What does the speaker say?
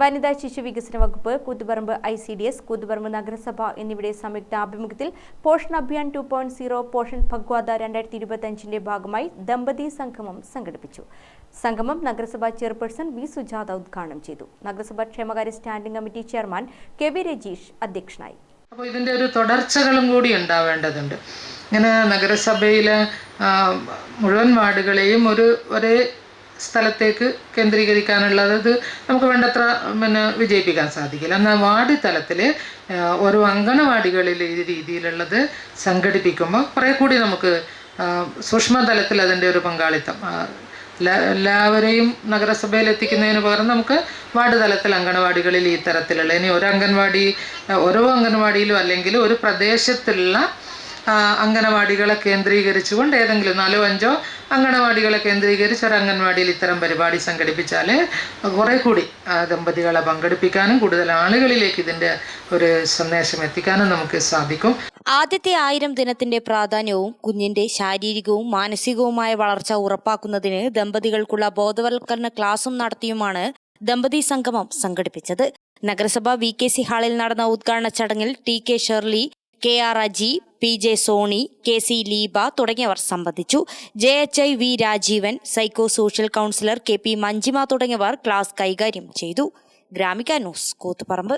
വനിതാ ശിശു വികസന വകുപ്പ് Koothuparamba I C D S Koothuparamba നഗരസഭ എന്നിവയുടെ സംയുക്ത ആഭിമുഖ്യത്തിൽ Poshan Abhiyaan two point zero Poshan Pakhwada രണ്ടായിരത്തി ഇരുപത്തിയഞ്ചിന്റെ ഭാഗമായി ദമ്പതി സംഗമം സംഘടിപ്പിച്ചു. സംഗമം നഗരസഭാ ചെയർപേഴ്സൺ വി സുജാത ഉദ്ഘാടനം ചെയ്തു. നഗരസഭാ ക്ഷേമകാര്യ standing committee chairman K V Rajeesh അധ്യക്ഷനായി. അപ്പോൾ ഇതിന്റെ ഒരു തുടർച്ചകളും കൂടി ഉണ്ടാവേണ്ടതുണ്ട്. ഇങ്ങനെ നഗരസഭയിലെ മുഴുവൻ വാർഡുകളെയും ഒരു ഒരേ സ്ഥലത്തേക്ക് കേന്ദ്രീകരിക്കാനുള്ളത് നമുക്ക് വേണ്ടത്ര പിന്നെ വിജയിപ്പിക്കാൻ സാധിക്കില്ല. എന്നാൽ വാർഡ് തലത്തിൽ ഓരോ അങ്കണവാടികളിൽ ഈ രീതിയിലുള്ളത് സംഘടിപ്പിക്കുമ്പോൾ കുറേ കൂടി നമുക്ക് സൂക്ഷ്മതലത്തിൽ അതിന്റെ ഒരു പങ്കാളിത്തം എല്ലാവരെയും നഗരസഭയിൽ എത്തിക്കുന്നതിന് പകരം നമുക്ക് വാർഡ് തലത്തിൽ അംഗനവാടികളിൽ ഈ തരത്തിലുള്ള ഇനി ഒരു അംഗൻവാടി ഓരോ അംഗൻവാടിയിലും അല്ലെങ്കിൽ ഒരു പ്രദേശത്തുള്ള അംഗനവാടികളെ കേന്ദ്രീകരിച്ചുകൊണ്ട് ഏതെങ്കിലും നാലോ അഞ്ചോ അംഗനവാടികളെ കേന്ദ്രീകരിച്ച് ഒരു അംഗൻവാടിയിൽ ഇത്തരം പരിപാടി സംഘടിപ്പിച്ചാൽ കുറേ കൂടി ദമ്പതികളെ പങ്കെടുപ്പിക്കാനും കൂടുതൽ ആളുകളിലേക്ക് ഇതിന്റെ ഒരു സന്ദേശം എത്തിക്കാനും നമുക്ക് സാധിക്കും. ആദ്യത്തെ ആയിരം ദിനത്തിന്റെ പ്രാധാന്യവും കുഞ്ഞിന്റെ ശാരീരികവും മാനസികവുമായ വളർച്ച ഉറപ്പാക്കുന്നതിന് ദമ്പതികൾക്കുള്ള ബോധവൽക്കരണ ക്ലാസും നടത്തിയുമാണ് ദമ്പതി സംഗമം സംഘടിപ്പിച്ചത്. നഗരസഭ വി കെ സി ഹാളിൽ നടന്ന ഉദ്ഘാടന ചടങ്ങിൽ T K Shirley K R Aji P J Soni K C Leeba തുടങ്ങിയവർ സംബന്ധിച്ചു. J H I V Rajeevan psycho social counsellor K P Manjima തുടങ്ങിയവർ ക്ലാസ് കൈകാര്യം ചെയ്തു. ഗ്രാമിക ന്യൂസ് കൂത്തുപറമ്പ്.